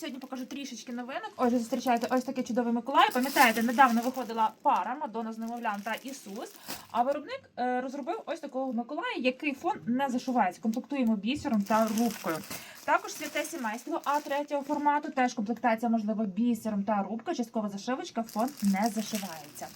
Сьогодні покажу трішечки новинок. Ось ви зустрічаєте ось такий чудовий Миколай. Пам'ятаєте, недавно виходила пара Мадонна з немовлям та Ісус. А виробник е, розробив ось такого Миколая, який фон не зашивається. Комплектуємо бісером та рубкою. Також святе сімейство А3 формату. Теж комплектація можливо бісером та рубкою. Часткова зашивочка, фон не зашивається.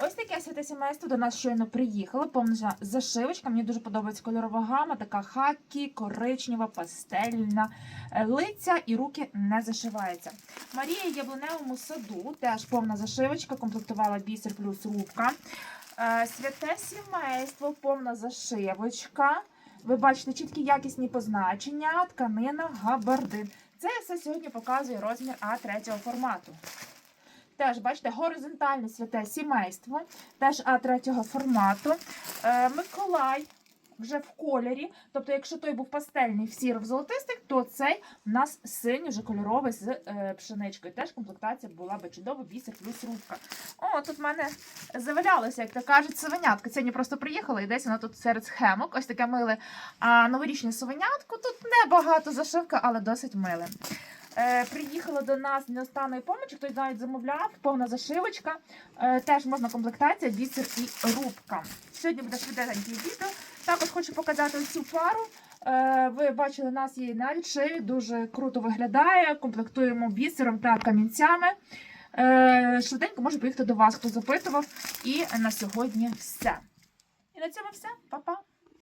Ось таке святе сімейство до нас щойно приїхало. Повна зашивочка. Мені дуже подобається кольорова гама, така хакі, коричнева, пастельна. Е, Лиця і руки не зашиваються. Марія яблуневому саду, теж повна зашивочка, комплектувала бісер плюс рубка. Е, Святе сімейство, повна зашивочка. Ви бачите чіткі якісні позначення, тканина, габардин. Це все сьогодні показую розмір А3 формату. Теж, бачите, горизонтальне святе сімейство, теж А3 формату. Е, Миколай вже в кольорі. Тобто, якщо той був пастельний в сіров золотистих, то цей у нас синій вже кольоровий з е, пшеничкою. Теж комплектація була би чудова, бісер плюс рубка. О, тут в мене завалялося, як то кажуть, совенятко. Сьогодні просто приїхала і десь воно тут серед схемок. Ось таке миле а, новорічне совенятко. Тут небагато зашивка, але досить миле. Е, приїхала до нас неостанної помочі, хтось навіть замовляв, повна зашивочка. Е, теж можна комплектація, бісер і рубка. Сьогодні буде швиденьке відео. Також хочу показати цю пару. Е, ви бачили, у нас є на відшиві, дуже круто виглядає. Комплектуємо бісером та камінцями. Е, швиденько можу поїхати до вас, хто запитував. І на сьогодні все. І на цьому все. Па-па!